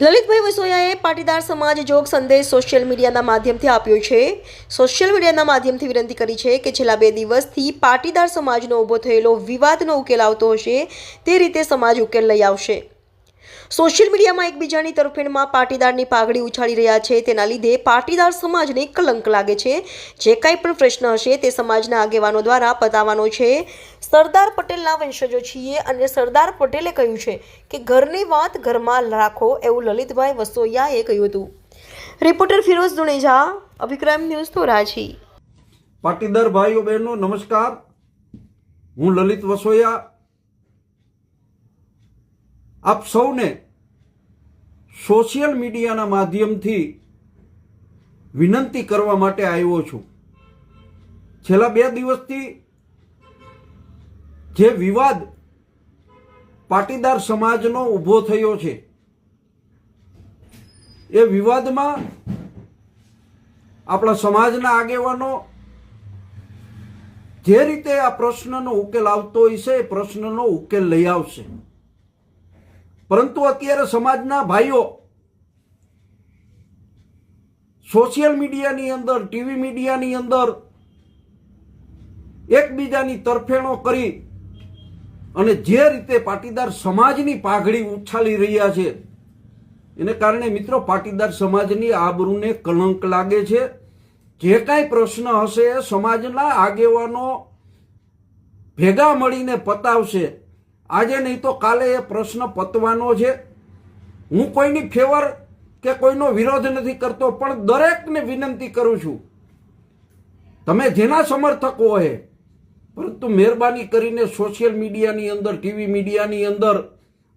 લલિતભાઈ વસોયાએ પાટીદાર સમાજ જોગ સંદેશ સોશિયલ મીડિયાના માધ્યમથી આપ્યો છે. સોશિયલ મીડિયાના માધ્યમથી વિનંતી કરી છે કે છેલ્લા બે દિવસથી પાટીદાર સમાજનો ઊભો થયેલો વિવાદનો ઉકેલ આવતો હશે. તે રીતે સમાજ ઉકેલ લઈ આવશે. સોશિયલ મીડિયામાં એકબીજાની તરફેણમાં પાટીદારની પાઘડી ઉછાળી રહ્યા છે. તેના લીધે પાટીદાર સમાજને કલંક લાગે છે. જે કાંઈ પણ પ્રશ્ન હશે તે સમાજના આગેવાનો દ્વારા પતાવવાનો છે. સરદાર પટેલના વંશજો છીએ અને સરદાર પટેલે કહ્યું છે કે, ઘરની વાત ઘરમાં રાખો, એવું લલિતભાઈ વસોયાએ કહ્યું હતું. Reporter Feroz Duneja, Abhikram news Dhoraji. Patidar ભાઈઓ બહેનો, નમસ્કાર. હું લલિત વસોયા આપ સૌને સોશિયલ મીડિયાના માધ્યમથી વિનંતી કરવા માટે આવ્યો છું. છેલ્લા બે દિવસથી જે વિવાદ પાટીદાર સમાજનો ઊભો થયો છે, એ વિવાદમાં આપણા સમાજના આગેવાનો જે રીતે આ પ્રશ્નનો ઉકેલ આવતો છે, એ પ્રશ્નનો ઉકેલ લઈ આવશે. પરંતુ અત્યારે સમાજના ભાઈઓ સોશિયલ મીડિયાની અંદર, ટીવી મીડિયાની અંદર એકબીજાની તરફેણો કરી અને જે રીતે પાટીદાર સમાજની પાઘડી ઉછાળી રહ્યા છે, એને કારણે મિત્રો પાટીદાર સમાજની આબરૂને કલંક લાગે છે. જે કાંઈ પ્રશ્ન હશે સમાજના આગેવાનો ભેગા મળીને પતાવશે. આજે નહીં તો કાલે એ પ્રશ્ન પતવાનો છે. હું કોઈની ફેવર કે કોઈનો વિરોધ નથી કરતો, પણ દરેકને વિનંતી કરું છું. તમે જેના સમર્થક હોય પરંતુ મહેરબાની કરીને સોશિયલ મીડિયાની અંદર ટીવી મીડિયાની અંદર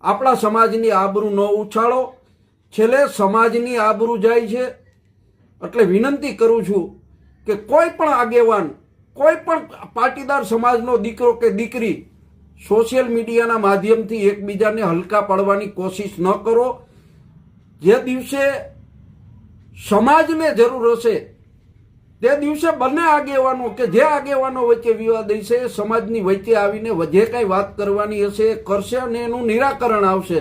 આપણા સમાજની આબરૂ ન ઉછાળો. છેલ્લે સમાજની આબરૂ જાય છે. એટલે વિનંતી કરું છું કે કોઈ પણ આગેવાન, કોઈ પણ પાટીદાર સમાજનો દીકરો કે દીકરી સોશિયલ મીડિયાના માધ્યમથી એકબીજાને હલકા પાડવાની કોશિશ ન કરો. જે દિવસે સમાજને જરૂર હશે, તે દિવસે બંને આગેવાનો કે જે આગેવાનો વચ્ચે વિવાદ હશે સમાજની વચ્ચે આવીને જે કાંઈ વાત કરવાની હશે કરશે અને એનું નિરાકરણ આવશે.